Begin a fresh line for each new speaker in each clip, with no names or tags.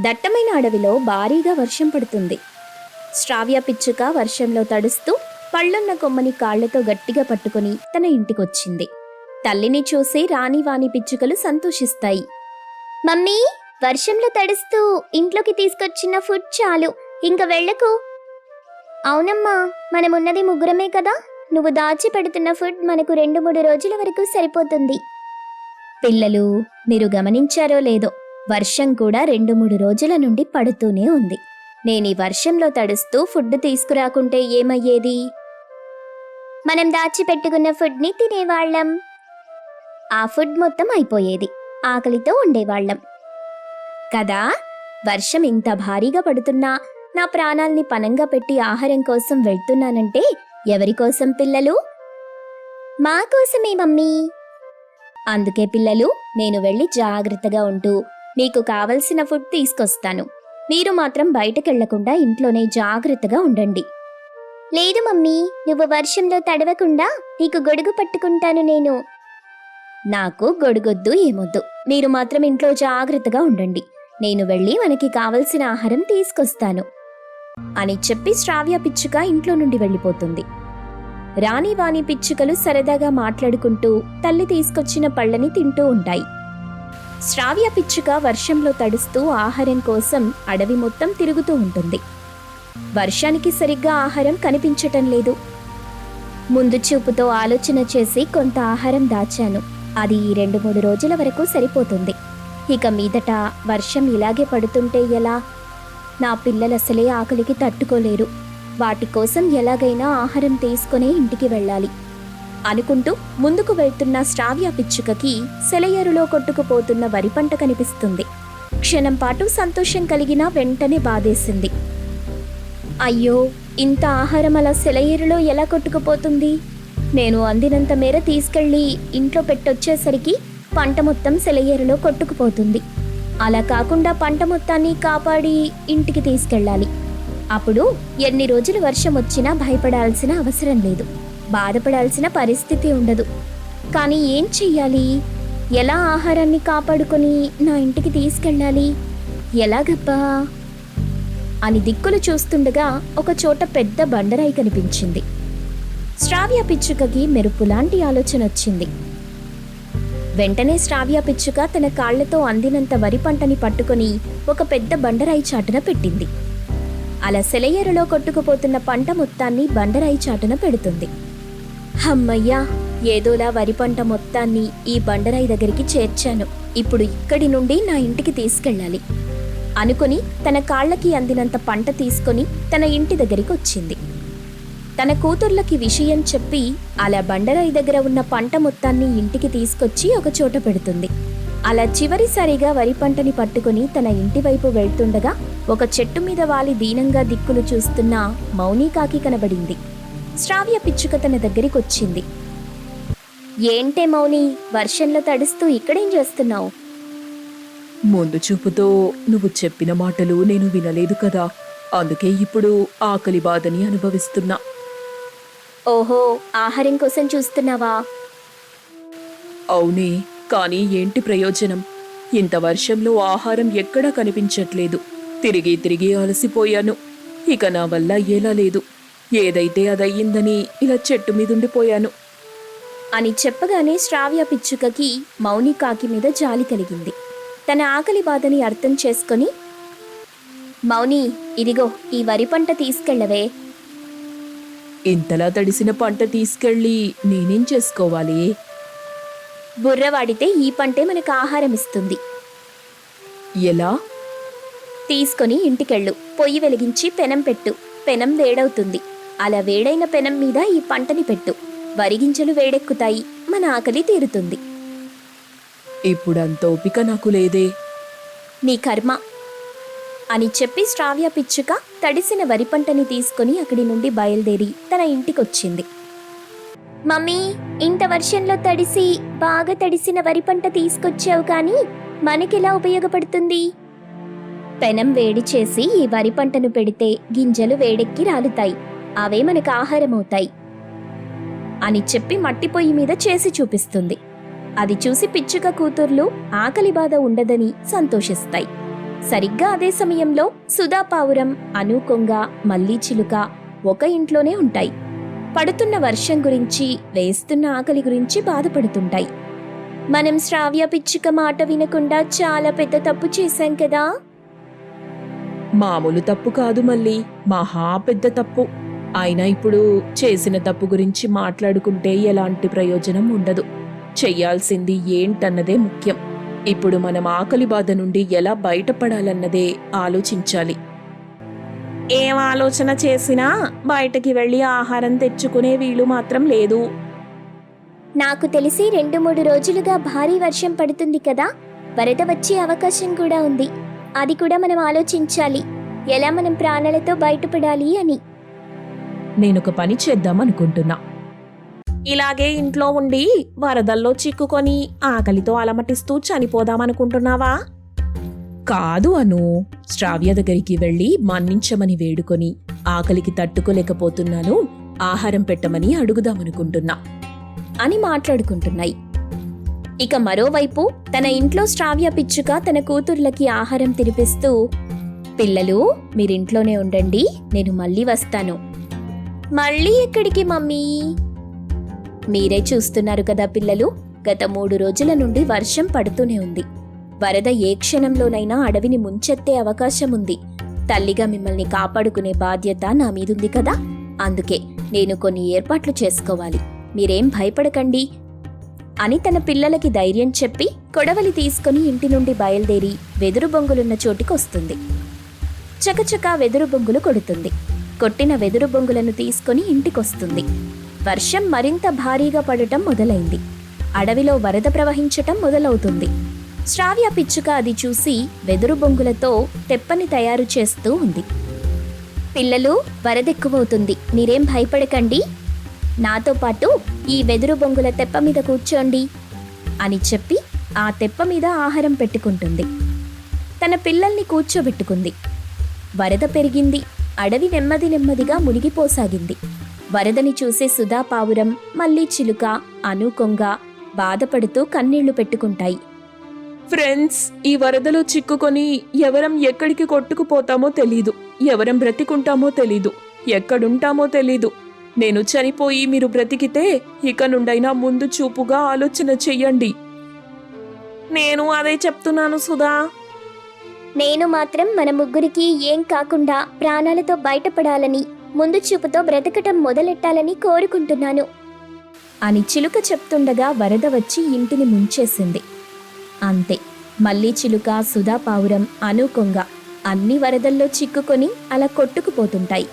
దట్టమైన అడవిలో భారీగా వర్షం పడుతుంది. శ్రావ్య పిచ్చుక వర్షంలో తడుస్తూ పళ్ళున్న కొమ్మని కాళ్ళతో గట్టిగా పట్టుకుని తన ఇంటికొచ్చింది. తల్లిని చూసి రాణివాణి పిచ్చుకలు సంతోషిస్తాయి. మమ్మీ వర్షంలో తడుస్తూ ఇంట్లోకి తీసుకొచ్చిన ఫుడ్ చాలు ఇంక వెళ్ళకు. అవునమ్మా మనమున్నది ముగ్గురమే కదా నువ్వు దాచి పెడుతున్న ఫుడ్ మనకు రెండు మూడు రోజుల వరకు సరిపోతుంది. పిల్లలు మీరు గమనించారో లేదో వర్షం కూడా రెండు మూడు రోజుల నుండి పడుతూనే ఉంది. నేను ఈ వర్షంలో తడుస్తూ ఫుడ్ తీసుకురాకుంటే ఏమయ్యేది? మనం దాచిపెట్టుకున్న ఫుడ్ని తినేవాళ్ళం. ఆ ఫుడ్ మొత్తం అయిపోయేది. ఆకలితో ఉండేవాళ్ళం. కదా? వర్షం ఇంత భారీగా పడుతున్నా నా ప్రాణాల్ని పనంగా పెట్టి ఆహారం కోసం వెళ్తున్నానంటే ఎవరి కోసం పిల్లలు? మా కోసమే మమ్మీ. అందుకే పిల్లలు నేను వెళ్ళి జాగ్రత్తగా ఉంటూ మీకు కావలసిన ఫుడ్ తీసుకొస్తాను. మీరు మాత్రం బయటకెళ్ళకుండా ఇంట్లోనే జాగ్రత్తగా ఉండండి. లేదు మమ్మీ నువ్వు వర్షంలో తడవకుండా నీకు గొడుగు పట్టుకుంటాను నేను. నాకు గొడుగొద్దు ఏమొద్దు. మీరు మాత్రం ఇంట్లో జాగ్రత్తగా ఉండండి. నేను వెళ్ళి మనకి కావలసిన ఆహారం తీసుకొస్తాను. అని చెప్పి శ్రావ్య పిచ్చుక ఇంట్లో నుండి వెళ్ళిపోతుంది. రాణివాణి పిచ్చుకలు సరదాగా మాట్లాడుకుంటూ తల్లి తీసుకొచ్చిన పళ్ళని తింటూ ఉంటాయి. శ్రావ్య పిచ్చుక వర్షంలో తడుస్తూ ఆహారం కోసం అడవి మొత్తం తిరుగుతూ ఉంటుంది. వర్షానికి సరిగ్గా ఆహారం కనిపించటం లేదు. ముందు చూపుతో ఆలోచన చేసి కొంత ఆహారం దాచాను. అది ఈ రెండు మూడు రోజుల వరకు సరిపోతుంది. ఇక మీదట వర్షం ఇలాగే పడుతుంటే ఎలా? నా పిల్లలు అసలే ఆకలికి తట్టుకోలేరు. వాటి కోసం ఎలాగైనా ఆహారం తీసుకునే ఇంటికి వెళ్ళాలి. అనుకుంటూ ముందుకు వెళ్తున్న శ్రావ్య పిచ్చుకకి సెలయేరులో కొట్టుకుపోతున్న వరి పంట కనిపిస్తుంది. క్షణం పాటు సంతోషం కలిగిన వెంటనే బాధేసింది. అయ్యో ఇంత ఆహారం అలా సెలయేరులో ఎలా కొట్టుకుపోతుంది? నేను అందినంత మేర తీసుకెళ్ళి ఇంట్లో పెట్టొచ్చేసరికి పంట మొత్తం సెలయేరులో కొట్టుకుపోతుంది. అలా కాకుండా పంట మొత్తాన్ని కాపాడి ఇంటికి తీసుకెళ్ళాలి. అప్పుడు ఎన్ని రోజులు వర్షం వచ్చినా భయపడాల్సిన అవసరం లేదు. బాధపడాల్సిన పరిస్థితి ఉండదు. కానీ ఏం చెయ్యాలి? ఎలా ఆహారాన్ని కాపాడుకొని నా ఇంటికి తీసుకెళ్ళాలి? ఎలాగబ్బా? అని దిక్కులు చూస్తుండగా ఒక చోట పెద్ద బండరాయి కనిపించింది. శ్రావ్య పిచ్చుకకి మెరుపులాంటి ఆలోచన వచ్చింది. వెంటనే శ్రావ్య పిచ్చుక తన కాళ్ళతో అందినంత వరి పంటని పట్టుకొని ఒక పెద్ద బండరాయి చాటున పెట్టింది. అలా సెలయేరులో కొట్టుకుపోతున్న పంట మొత్తాన్ని బండరాయి చాటున పెడుతుంది. హమ్మయ్యా ఏదోలా వరి పంట మొత్తాన్ని ఈ బండరాయి దగ్గరికి చేర్చాను. ఇప్పుడు ఇక్కడి నుండి నా ఇంటికి తీసుకెళ్ళాలి. అనుకుని తన కాళ్ళకి అందినంత పంట తీసుకొని తన ఇంటి దగ్గరికి వచ్చింది. తన కూతుర్లకి విషయం చెప్పి అలా బండరాయి దగ్గర ఉన్న పంట మొత్తాన్ని ఇంటికి తీసుకొచ్చి ఒక చోట పెడుతుంది. అలా చివరిసారిగా వరి పంటని పట్టుకుని తన ఇంటి వైపు వెళ్తుండగా ఒక చెట్టు మీద వాలి దీనంగా దిక్కులు చూస్తున్న మౌనికాకి కనబడింది. శ్రావ్య పిచ్చుక తన దగ్గరికి వచ్చింది ఏంటే మౌని వర్షంలో తడుస్తూ ఇక్కడేం చేస్తున్నావు?
ముందు చూపుతో నువ్వు చెప్పిన మాటలు నేను వినలేదు కదా. అందుకే ఇప్పుడు ఆకలి బాధని అనుభవిస్తున్నా.
ఓహో ఆహారం కోసం చూస్తున్నావా?
అవునే కానీ ఏంటి ప్రయోజనం? ఇంత వర్షంలో ఆహారం ఎక్కడా కనిపించట్లేదు. తిరిగి తిరిగి అలసిపోయాను. ఇక నా వల్ల ఎలా లేదు. ఏదైతే అదయ్యిందని ఇలా చెట్టు మీదుండిపోయాను.
అని చెప్పగానే శ్రావ్య పిచ్చుకకి మౌని కాకి మీద జాలి కలిగింది. తన ఆకలి బాధని అర్థం చేసుకొని మౌని ఇదిగో ఈ వరి పంట తీసుకెళ్ళవే.
ఇంతలా తడిసిన పంట తీసుకెళ్ళి నేనేం చేసుకోవాలి?
బుర్ర వాడితే ఈ పంటే మనకు ఆహారం ఇస్తుంది
ఎలా?
తీసుకొని ఇంటికెళ్ళు. పొయ్యి వెలిగించి పెనం పెట్టు. పెనం వేడవుతుంది. అలా వేడైన పెనం మీద ఈ పంటని పెట్టు. వరిగింజలు వేడెక్కుతాయి. మన ఆకలి తీరుతుంది.
ఇప్పుడంత ఓపిక నాకు లేదే.
నీ కర్మ. అని చెప్పి శ్రావ్య పిచ్చుక తడిసిన వరి పంటని తీసుకుని అక్కడి నుండి బయలుదేరి తన ఇంటికొచ్చింది. మమ్మీ ఇంత వర్షంలో తడిసి బాగా తడిసిన వరి పంట తీసుకొచ్చావు కానీ మనకెలా ఉపయోగపడుతుంది? పెనం వేడి చేసి ఈ వరి పంటను పెడితే గింజలు వేడెక్కి రాలుతాయి. అవే మనకు ఆహారం అవుతాయి అని చెప్పి మట్టి పొయ్యి మీద చేసి చూపిస్తుంది. అది చూసి పిచ్చుక కూతుర్లు ఆకలి బాధ ఉండదని సంతోషిస్తాయి. సరిగ్గా అదే సమయంలో సుధా పావురం అనూకొంగ మల్లీచిలుక ఒక ఇంట్లోనే ఉంటాయి. పడుతున్న వర్షం గురించి వేస్తున్న ఆకలి గురించి బాధపడుతుంటాయి. మనం శ్రావ్య పిచ్చుక మాట వినకుండా చాలా పెద్ద తప్పు చేశాం కదా?
మామూలు తప్పు కాదు మళ్ళీ మహా పెద్ద తప్పు. అయినా ఇప్పుడు చేసిన తప్పు గురించి మాట్లాడుకుంటే ఎలాంటి ప్రయోజనం ఉండదు. చెయ్యాల్సింది ఏంటన్నదే ముఖ్యం. ఇప్పుడు మనం ఆకలి బాధ నుండి ఎలా బయటపడాలన్నదే ఆలోచించాలి. ఏం ఆలోచన చేసినా బయటకి వెళ్ళి ఆహారం తెచ్చుకునే వీలు మాత్రం లేదు.
నాకు తెలిసి రెండు మూడు రోజులుగా భారీ వర్షం పడుతుంది కదా. వరద వచ్చే అవకాశం కూడా ఉంది. అది కూడా మనం ఆలోచించాలి. ఎలా మనం ప్రాణాలతో బయటపడాలి అని.
నేనొక పని చేద్దాం అనుకుంటున్నా ఇలాగే ఇంట్లో ఉండి వరదల్లో చిక్కుకొని ఆకలితో అలమటిస్తూ చనిపోదామనుకుంటున్నావా? కాదు అను. శ్రావ్య దగ్గరికి వెళ్ళి మన్నించమని వేడుకొని ఆకలికి తట్టుకోలేకపోతున్నాను ఆహారం పెట్టమని అడుగుదామనుకుంటున్నా
అని మాట్లాడుకుంటున్నాయి. ఇక మరోవైపు తన ఇంట్లో శ్రావ్య పిచ్చుక తన కూతుర్లకి ఆహారం తినిపిస్తూ పిల్లలు మీరింట్లోనే ఉండండి నేను మళ్ళీ వస్తాను. మళ్ళీ ఎక్కడికి మమ్మీ? మీరే చూస్తున్నారు కదా పిల్లలు. గత మూడు రోజుల నుండి వర్షం పడుతూనే ఉంది. వరద ఏ క్షణంలోనైనా అడవిని ముంచెత్తే అవకాశం ఉంది తల్లిగా మిమ్మల్ని కాపాడుకునే బాధ్యత నా మీదుంది కదా? అందుకే నేను కొన్ని ఏర్పాట్లు చేసుకోవాలి. మీరేం భయపడకండి. అని తన పిల్లలకి ధైర్యం చెప్పి కొడవలి తీసుకుని ఇంటి నుండి బయలుదేరి వెదురు బొంగులున్న చోటికి వస్తుంది చకచకా వెదురు బొంగులు కొడుతుంది. కొట్టిన వెదురు బొంగులను తీసుకుని ఇంటికొస్తుంది. వర్షం మరింత భారీగా పడటం మొదలైంది. అడవిలో వరద ప్రవహించటం మొదలవుతుంది. శ్రావ్య పిచ్చుక అది చూసి వెదురు బొంగులతో తెప్పని తయారు చేస్తూ ఉంది. పిల్లలు వరదెక్కువవుతుంది మీరేం భయపడకండి. నాతో పాటు ఈ వెదురు బొంగుల తెప్ప మీద కూర్చోండి అని చెప్పి ఆ తెప్ప మీద ఆహారం పెట్టుకుంటుంది. తన పిల్లల్ని కూర్చోబెట్టుకుంది. వరద పెరిగింది. అడవి నెమ్మది నెమ్మదిగా మునిగిపోసాగింది. వరదని చూసే సుధా పావురం మళ్ళీ చిలుక అనుకొంగ బాధపడుతూ కన్నీళ్ళు పెట్టుకుంటాయి.
ఫ్రెండ్స్ ఈ వరదలో చిక్కుకొని ఎవరం ఎక్కడికి కొట్టుకుపోతామో తెలీదు. ఎవరం బ్రతికుంటామో తెలీదు. ఎక్కడుంటామో తెలీదు. నేను చనిపోయి మీరు బ్రతికితే ఇక నుండైనా ముందు చూపుగా ఆలోచన చెయ్యండి. నేను అదే చెప్తున్నాను సుధా.
నేను మాత్రం మన ముగ్గురికి ఏం కాకుండా ప్రాణాలతో బయటపడాలని ముందు చూపుతో బ్రతకటం మొదలెట్టాలని కోరుకుంటున్నాను. అని చిలుక చెప్తుండగా వరద వచ్చి ఇంటిని ముంచేసింది. అంతే మళ్ళీ చిలుక సుధా పావురం అనుకొంగ అన్ని వరదల్లో చిక్కుకొని అలా కొట్టుకుపోతుంటాయి.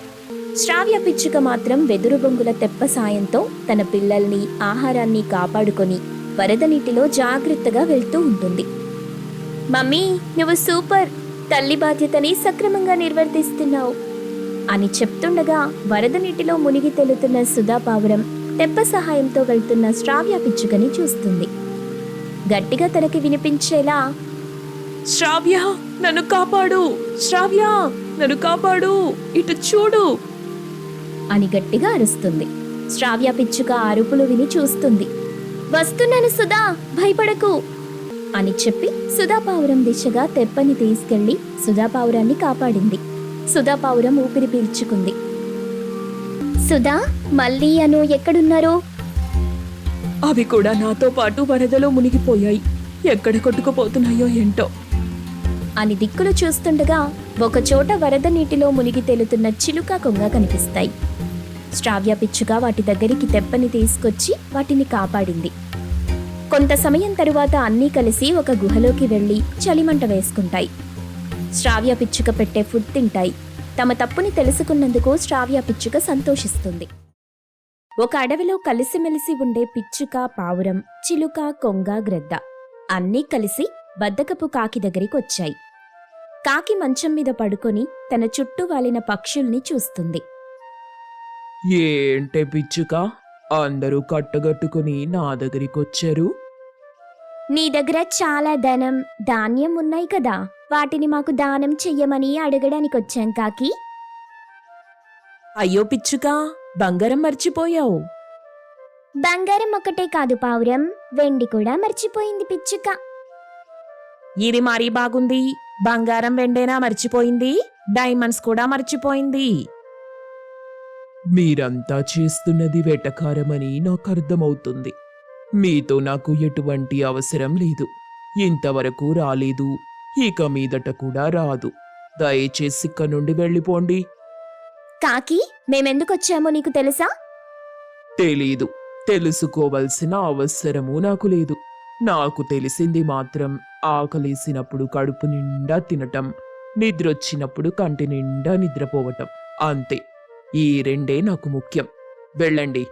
శ్రావ్య పిచ్చుక మాత్రం వెదురు బొంగుల తెప్ప సాయంతో తన పిల్లల్ని ఆహారాన్ని కాపాడుకొని వరద నీటిలో జాగ్రత్తగా వెళ్తూ ఉంటుంది. మమ్మీ నువ్వు సూపర్. తల్లి బాధ్యతని సక్రమంగా నిర్వర్తిస్తున్నావు. అని చెప్తుండగా వరద నీటిలో మునిగి తెలుతున్న సుధా పావురం తెప్ప సహాయంతో వెళ్తున్న శ్రావ్య పిచ్చుకని చూస్తుంది. గట్టిగా తనకి వినిపించేలా
శ్రావ్య నన్ను కాపాడు! శ్రావ్య నన్ను కాపాడు! ఇటు చూడు!
అని గట్టిగా అరుస్తుంది. శ్రావ్య పిచ్చుక అరుపులు విని చూస్తుంది. వస్తున్నాను సుధా భయపడకు! అని చెప్పి సుధా పావురం దిశగా తెప్పని తీసుకెళ్ళి సుధా పావురాన్ని కాపాడింది. సుధా పావురం ఊపిరి పీల్చుకుంది. సుధా మళ్ళీ అను ఎక్కడున్నారు?
అవి కూడా నాతో పాటు వరదలో మునిగిపోయాయి. ఎక్కడ కొట్టుకుపోతున్నాయో ఏంటో?
అని దిక్కులు చూస్తుండగా ఒకచోట వరద నీటిలో మునిగి తేలుతున్న చిలుక కొంగ కనిపిస్తాయి. శ్రావ్య పిచ్చుక వాటి దగ్గరికి తెప్పని తీసుకొచ్చి వాటిని కాపాడింది. కొంత సమయం తరువాత అన్నీ కలిసి ఒక గుహలోకి వెళ్ళి చలిమంట వేసుకుంటాయి. శ్రావ్య పిచ్చుక పెట్టే ఫుడ్ తింటాయి. తమ తప్పుని తెలుసుకున్నందుకు శ్రావ్య పిచ్చుక సంతోషిస్తుంది. ఒక అడవిలో కలిసిమెలిసి ఉండే పిచ్చుక పావురం చిలుక కొంగ గ్రద్ద అన్నీ కలిసి బద్దకపు కాకి దగ్గరికి వచ్చాయి. కాకి మంచం మీద పడుకొని తన చుట్టూ వాలిన పక్షుల్ని చూస్తుంది.
ఏంటే పిచ్చుక? అందరూ కట్టగట్టుకుని నా దగ్గరికి వచ్చారు
నీ దగ్గర చాలా ధనం ధాన్యం ఉన్నాయి కదా. వాటిని మాకు దానం చెయ్యమని అడగడానికి వచ్చాం కాకి.
అయ్యో పిచ్చుక బంగారం మర్చిపోయావు.
బంగారం ఒకటే కాదు పావురం వెండి కూడా మర్చిపోయింది పిచ్చుక.
ఇది మరీ బాగుంది.
బంగారం వెండేనా మర్చిపోయింది? డైమండ్స్ కూడా మర్చిపోయింది.
మీరంతా చేస్తున్నది వెటకారమని నాకు అర్థమవుతుంది మీతో నాకు ఎటువంటి అవసరం లేదు. ఇంతవరకు రాలేదు. ఇక మీదట కూడా రాదు. దయచేసి ఇక్క నుండి వెళ్ళిపోండి.
కాకి మేమెందుకొచ్చామో నీకు తెలుసా?
తెలీదు. తెలుసుకోవలసిన అవసరము నాకు లేదు. నాకు తెలిసింది మాత్రం ఆకలేసినప్పుడు కడుపు నిండా తినటం నిద్రొచ్చినప్పుడు కంటి నిండా నిద్రపోవటం. అంతే. ఈ రెండే నాకు ముఖ్యం. వెళ్ళండి.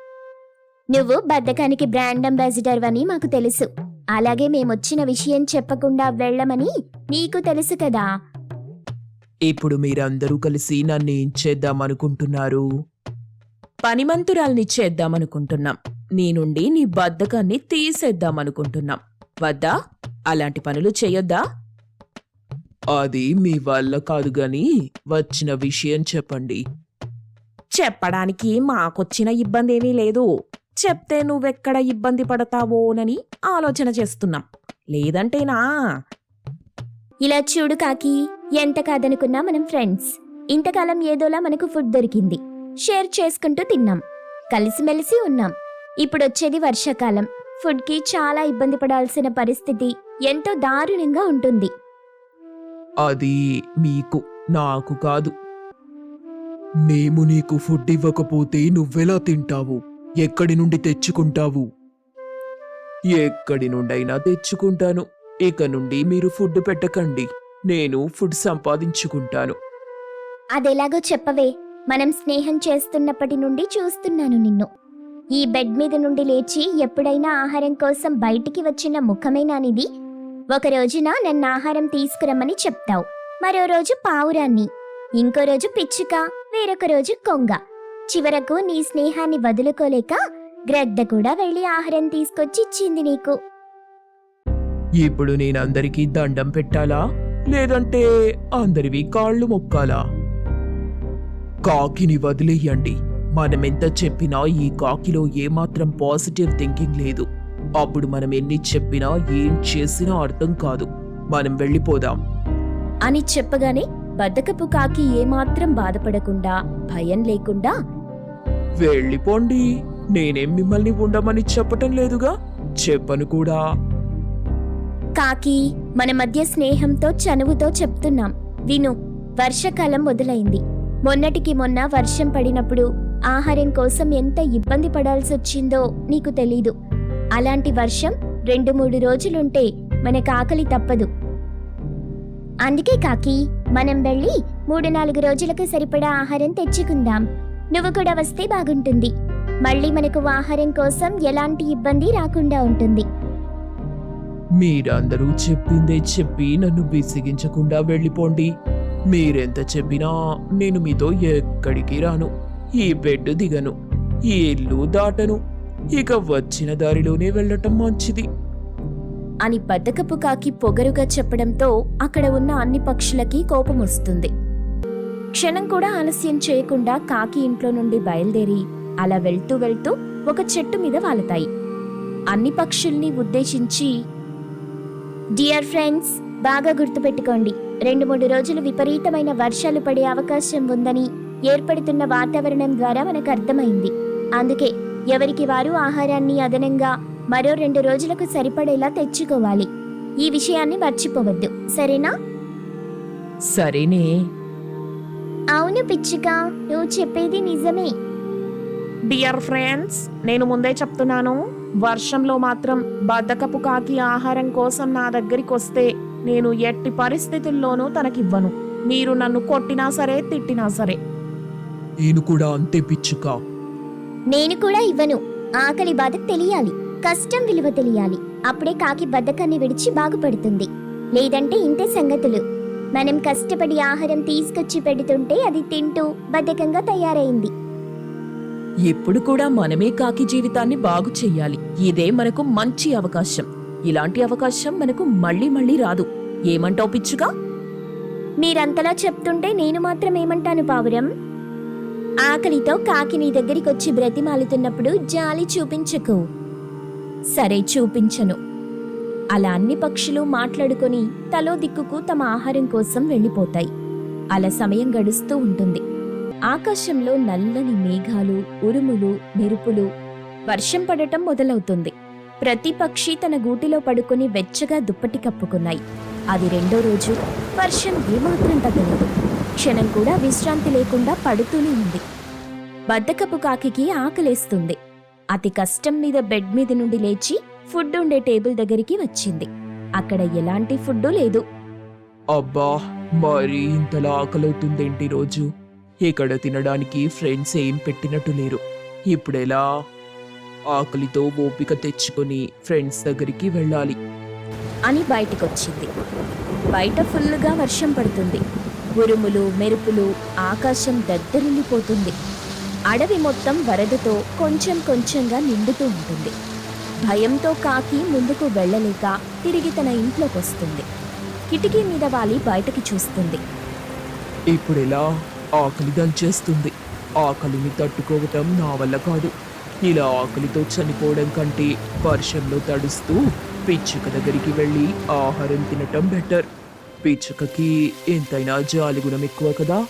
నువ్వు బద్ధకానికి బ్రాండ్ అంబాసిడర్ అని మాకు తెలుసు. అలాగే మేమొచ్చిన విషయం చెప్పకుండా వెళ్ళమని నీకు తెలుసు కదా.
ఇప్పుడు మీరందరూ కలిసి నన్ను ఏం చేద్దామనుకుంటున్నారు
పనిమంతురాల్ని చేద్దామనుకుంటున్నాం నీ నుండి నీ బద్ధకాన్ని తీసేద్దామనుకుంటున్నాం వద్దా? అలాంటి పనులు చేయొద్దా?
అది మీ వల్ల కాదు గాని వచ్చిన విషయం చెప్పండి.
చెప్పడానికి మాకొచ్చిన ఇబ్బంది ఏమీ లేదు. చెప్తే నువ్వెక్కడ ఇబ్బంది పడతావోనని ఆలోచన చేస్తున్నాం. లేదంటేనా
ఇలా చూడు కాకి ఎంత కాదనుకున్నా మనం ఫ్రెండ్స్. ఇంతకాలం ఏదోలా మనకు ఫుడ్ దొరికింది. షేర్ చేసుకుంటూ తిన్నాం. కలిసిమెలిసి ఉన్నాం. ఇప్పుడొచ్చేది వర్షాకాలం. ఫుడ్కి చాలా ఇబ్బంది పడాల్సిన పరిస్థితి ఎంతో దారుణంగా ఉంటుంది.
అది మీకు నాకు కాదు. మేము నీకు ఫుడ్ ఇవ్వకపోతే నువ్వెలా తింటావు? ఎక్కడి నుండి తెచ్చుకుంటావు? ఎక్కడి నుండైనా తెచ్చుకుంటాను. ఇక నుండి మీరు ఫుడ్ పెట్టకండి. నేను ఫుడ్ సంపాదించుకుంటాను.
అదెలాగో చెప్పవే మనం స్నేహం చేస్తున్నప్పటి నుండి చూస్తున్నాను నిన్ను. ఈ బెడ్ మీద నుండి లేచి ఎప్పుడైనా ఆహారం కోసం బయటికి వచ్చిన ముఖమేనానిది ఒక రోజున నన్ను ఆహారం తీసుకురమ్మని చెప్తావు. మరో రోజు పావురాన్ని. ఇంకో రోజు పిచ్చుక వేరొక రోజు కొంగ. చివరకు నీ స్నేహాన్ని వదులుకోలేక గ్రద్ద కూడా వెళ్ళి ఆహారం తీసుకొచ్చి ఇచ్చింది నీకు.
ఇప్పుడు నేను అందరికీ దండం పెట్టాలా? లేదంటే అందరివి కాళ్ళు మొక్కాలా? కాకిని వదిలేయండి. మనమెంత చెప్పినా ఈ కాకిలో ఏమాత్రం పాజిటివ్ థింకింగ్ లేదు. అప్పుడు మనం ఎన్ని చెప్పినా ఏం చేసినా అర్థం కాదు. మనం వెళ్ళిపోదాం.
అని చెప్పగానే బద్దకపు కాకి ఏమాత్రం బాధపడకుండా భయం లేకుండా?
వెళ్ళిపోండి. నేనేం మిమ్మల్ని ఉండమని చెప్పటం లేదుగా? చెప్పను కూడా.
కాకి మన మధ్య స్నేహంతో చనువుతో చెప్తున్నాం. విను వర్షాకాలం మొదలైంది. మొన్నటికి మొన్న వర్షం పడినప్పుడు ఆహారం కోసం ఎంత ఇబ్బంది పడాల్సి వచ్చిందో నీకు తెలీదు. అలాంటి వర్షం రెండు మూడు రోజులుంటే మనకు ఆకలి తప్పదు. అందుకే కాకి మనం వెళ్ళి మూడు నాలుగు రోజులకు సరిపడా ఆహారం తెచ్చుకుందాం. నువ్వు కూడా వస్తే బాగుంటుంది. మళ్ళీ మనకు ఆహారం కోసం ఎలాంటి ఇబ్బంది రాకుండా ఉంటుంది.
మీరందరూ చెప్పిందే చెప్పి నన్ను విసిగించకుండా వెళ్ళిపోండి. మీరెంత చెప్పినా నేను మీతో ఎక్కడికి రాను. ఈ బెడ్ దిగను. ఈ ఇల్లు దాటను. ఇక వచ్చిన దారిలోనే వెళ్ళటం మంచిది.
అని బద్దకపు కాకి పొగరుగా చెప్పడంతో అక్కడ ఉన్న అన్ని పక్షులకి కోపం వస్తుంది. క్షణం కూడా ఆలస్యం చేయకుండా కాకి ఇంట్లో నుండి బయలుదేరి అలా వెళ్తూ వెళ్తూ ఒక చెట్టు మీద వాలతాయి. అన్ని పక్షుల్ని ఉద్దేశించి డియర్ ఫ్రెండ్స్ బాగా గుర్తుపెట్టుకోండి రెండు మూడు రోజులు విపరీతమైన వర్షాలు పడే అవకాశం ఉందని ఏర్పడుతున్న వాతావరణం ద్వారా మనకు అర్థమైంది. అందుకే ఎవరికి వారు ఆహారాన్ని అదనంగా మరో రెండు రోజులకు సరిపడేలా తెచ్చుకోవాలి. ఈ విషయాన్ని మర్చిపోవద్దు. సరేనా?
సరేనే.
అవును పిచ్చుక నువ్వు చెప్పేది నిజమే.
డియర్ ఫ్రెండ్స్ నేను ముందే చెప్తున్నాను. వర్షంలో మాత్రం బద్దకపు కాకి ఆహారం కోసం నా దగ్గరికి వస్తే నేను ఎట్టి పరిస్థితుల్లోనూ తనకివ్వను. మీరు నన్ను కొట్టినా సరే తిట్టినా సరే.
నేను కూడా అంతే పిచ్చుక.
నేను కూడా ఇవ్వను. ఆకలి బాధ తెలియాలి. కష్టం విలువ తెలియాలి. అప్పుడే కాకి బద్ధకాన్ని విడిచి బాగుపడుతుంది. లేదంటే ఇంతే సంగతులు. మనం కష్టపడి ఆహారం తీసుకొచ్చి పెడుతుంటే అది తింటూ బద్ధకంగా తయారైంది.
ఇప్పుడు కూడా మనమే కాకి జీవితాన్ని బాగు చెయ్యాలి. ఇదే మనకు మంచి అవకాశం. ఇలాంటి అవకాశం మనకు మళ్ళీ మళ్ళీ రాదు. ఏమంటావు పిచ్చుగా?
మీరంతలా చెప్తుంటే నేను మాత్రం ఏమంటాను పావురం? ఆకలితో కాకి నీ దగ్గరికొచ్చి బ్రతిమాలుతున్నప్పుడు జాలి చూపించకు. సరే చూపించను. అలా అన్ని పక్షులు మాట్లాడుకొని తలో దిక్కుకు తమ ఆహారం కోసం వెళ్ళిపోతాయి. అలా సమయం గడుస్తూ ఉంటుంది. ఆకాశంలో నల్లని మేఘాలు ఉరుములు మెరుపులు వర్షం పడటం మొదలవుతుంది. ప్రతి పక్షి తన గూటిలో పడుకుని వెచ్చగా దుప్పటి కప్పుకున్నాయి. అది రెండో రోజు. వర్షం ఏమాత్రం తగ్గలేదు. క్షణం కూడా విశ్రాంతి లేకుండా పడుతూనే ఉంది. బద్దకపు కాకికి ఆకలేస్తుంది. అతి కష్టం మీద బెడ్ మీద నుండి లేచి ఫుడ్ ఉండే టేబుల్ దగ్గరికి వచ్చింది. అక్కడ ఎలాంటి ఫుడ్ లేదు.
అబ్బా మరి ఇంతలా ఆకలవుతుందేంటి రోజు? ఇక్కడ తినడానికి ఫ్రెండ్స్ ఏం పెట్టినట్టు లేరు. ఇప్పుడెలా? ఆకలితో ఓపిక తెచ్చుకొని ఫ్రెండ్స్ దగ్గరికి వెళ్ళాలి.
అని బయటకొచ్చింది. బయట ఫుల్లుగా వర్షం పడుతుంది. ఉరుములు మెరుపులు ఆకాశం దద్దరిల్లిపోతుంది. అడవి మొత్తం వరదతో కొంచెం కొంచెంగా నిండుతూ ఉంటుంది. భయంతో కాకి ముందుకు వెళ్ళలేక తిరిగి తన ఇంట్లోకి వస్తుంది కిటికీ మీద వాలి బయటకి చూస్తుంది.
ఇప్పుడెలా? ఆకలి దంచేస్తుంది. ఆకలిని తట్టుకోవటం నా వల్ల కాదు. ఇలా ఆకలితో చనిపోవడం కంటే వర్షంలో తడుస్తూ పిచ్చుక దగ్గరికి వెళ్ళి ఆహారం తినటం బెటర్. పిచ్చుకకి ఎంతైనా జాలిగుణం ఎక్కువ కదా?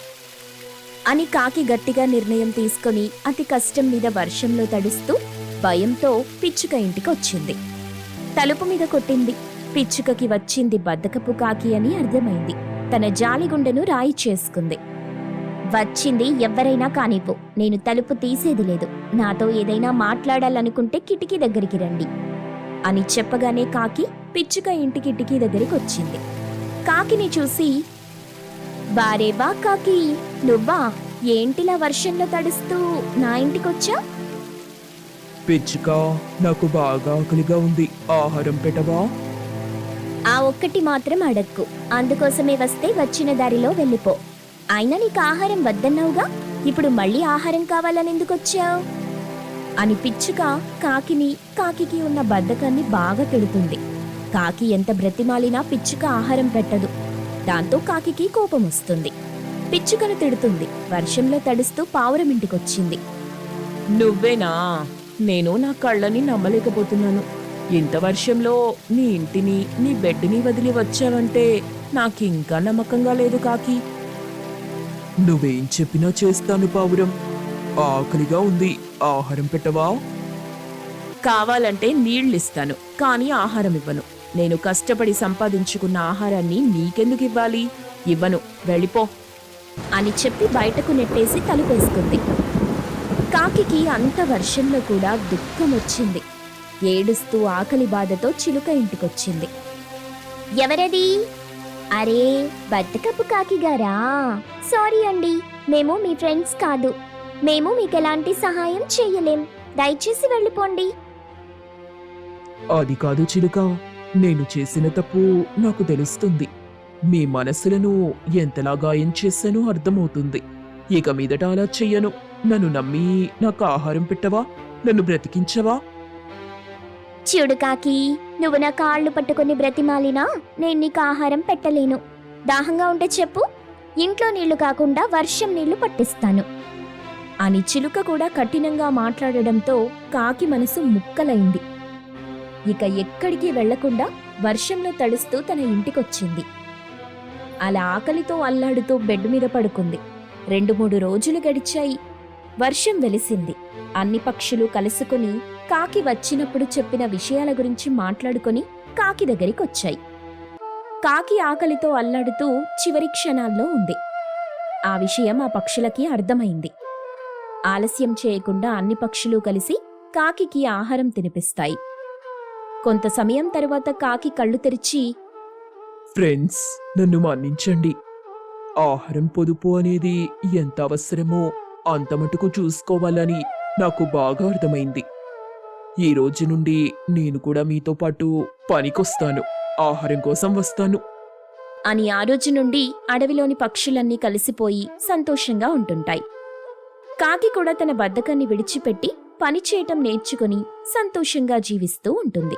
అని కాకి గట్టిగా నిర్ణయం తీసుకొని అతి కష్టం మీద వర్షంలో తడుస్తూ భయంతో పిచ్చుక ఇంటికి వచ్చింది తలుపు మీద కొట్టింది. పిచ్చుకకి వచ్చింది బద్దకపు కాకి అని అర్థమైంది. తన జాలిగుండెను రాయి చేసుకుంది. వచ్చింది ఎవ్వరైనా కానిపో నేను తలుపు తీసేది లేదు. నాతో ఏదైనా మాట్లాడాలనుకుంటే కిటికీ దగ్గరికి రండి అని చెప్పగానే కాకి పిచ్చుక ఇంటి కిటికీ దగ్గరికి వచ్చింది కాకిని చూసి బా కాకి నువ్వా ఏంటిలా వర్షంలో తడుస్తూ నా ఇంటికొచ్చా?
పిచ్చుక నాకు బాగా ఆకలిగా ఉంది. ఆహారం పెట్టవా?
ఆ ఒక్కటి మాత్రం అడక్కు. అందుకోసమే వస్తే వచ్చిన దారిలో వెళ్ళిపో. అయినా నీకు ఆహారం వద్దన్నావుగా? ఇప్పుడు మళ్ళీ ఆహారం కావాలని ఎందుకొచ్చావు? అని పిచ్చుక కాకిని కాకికి ఉన్న బద్ధకాన్ని బాగా తిడుతుంది. కాకి ఎంత బ్రతిమాలినా పిచ్చుక ఆహారం పెట్టదు. దాంతో కాకికి కోపం వస్తుంది. పిచ్చుకను తిడుతుంది. వర్షంలో తడుస్తూ పావురం ఇంటికొచ్చింది.
నువ్వేనా? నేను నా కళ్ళని నమ్మలేకపోతున్నాను. ఇంత వర్షంలో నీ ఇంటిని నీ బెడ్ని వదిలి వచ్చావంటే నాకింకా నమ్మకంగా లేదు కాకి.
నువ్వేం చెప్పినా చేస్తాను పావురం. ఆకలిగా ఉంది. ఆహారం పెట్టవా?
కావాలంటే నీళ్ళిస్తాను కానీ ఆహారం ఇవ్వను. నేను కష్టపడి సంపాదించుకున్న ఆహారాన్ని నీకెందుకు ఇవ్వాలి? ఇవ్వను. వెళ్ళిపో.
అని చెప్పి బయటకు నెట్టేసి తలుపేసుకుంది కాకికి అంత వర్షంలో కూడా దుఃఖం వచ్చింది. ఏడుస్తూ ఆకలి బాధతో చిలుక ఇంటికొచ్చింది. ఎవరది? అరే బద్దకపు కాకి గారా? సారీ అండి మేము మీ ఫ్రెండ్స్ కాదు. మేము మీకు ఎలాంటి సహాయం చేయలేం. దయచేసి వెళ్ళిపోండి.
అది కాదు చిలుక. నేను చేసిన తప్పు నాకు తెలుస్తుంది. మీ మనసులను ఎంతలా గాయం చేశానో అర్థమవుతుంది. ఇక మీదట అలా చెయ్యను. నన్ను నమ్మి నాకు ఆహారం పెట్టవా? నన్ను బ్రతికించవా?
చూడు కాకి నువ్వు నా కాళ్ళు పట్టుకొని బ్రతిమాలినా నేను నీకు ఆహారం పెట్టలేను. దాహంగా ఉంటే చెప్పు. ఇంట్లో నీళ్ళు కాకుండా వర్షం నీళ్ళు పట్టిస్తాను. అని చిలుక కూడా కఠినంగా మాట్లాడడంతో కాకి మనసు ముక్కలైంది. ఇక ఎక్కడికి వెళ్ళకుండా వర్షంలో తడుస్తూ తన ఇంటికొచ్చింది. అలా ఆకలితో అల్లాడుతూ బెడ్ మీద పడుకుంది. రెండు మూడు రోజులు గడిచాయి. వర్షం వెలిసింది. అన్ని పక్షులు కలుసుకుని కాకి వచ్చినప్పుడు చెప్పిన విషయాల గురించి మాట్లాడుకొని కాకి దగ్గరికి వచ్చాయి కాకి ఆకలితో అల్లాడుతూ చివరి క్షణాల్లో ఉంది. ఆ విషయం ఆ పక్షులకి అర్థమైంది. ఆలస్యం చేయకుండా అన్ని పక్షులు కలిసి కాకికి ఆహారం తినిపిస్తాయి. కొంత సమయం తరువాత కాకి కళ్ళు తెరిచి
ఫ్రెండ్స్ నన్ను మన్నించండి. ఆహారం పొదుపు అనేది ఎంత అవసరమో అంత మటుకు చూసుకోవాలని నాకు బాగా అర్థమైంది. ఈ రోజు నుండి నేను కూడా మీతో పాటు పనికొస్తాను. ఆహారం కోసం వస్తాను.
అని ఆ రోజు నుండి అడవిలోని పక్షులన్నీ కలిసిపోయి సంతోషంగా ఉంటుంటాయి. కాకి కూడా తన బద్ధకాన్ని విడిచిపెట్టి పని చేయటం నేర్చుకుని సంతోషంగా జీవిస్తూ ఉంటుంది.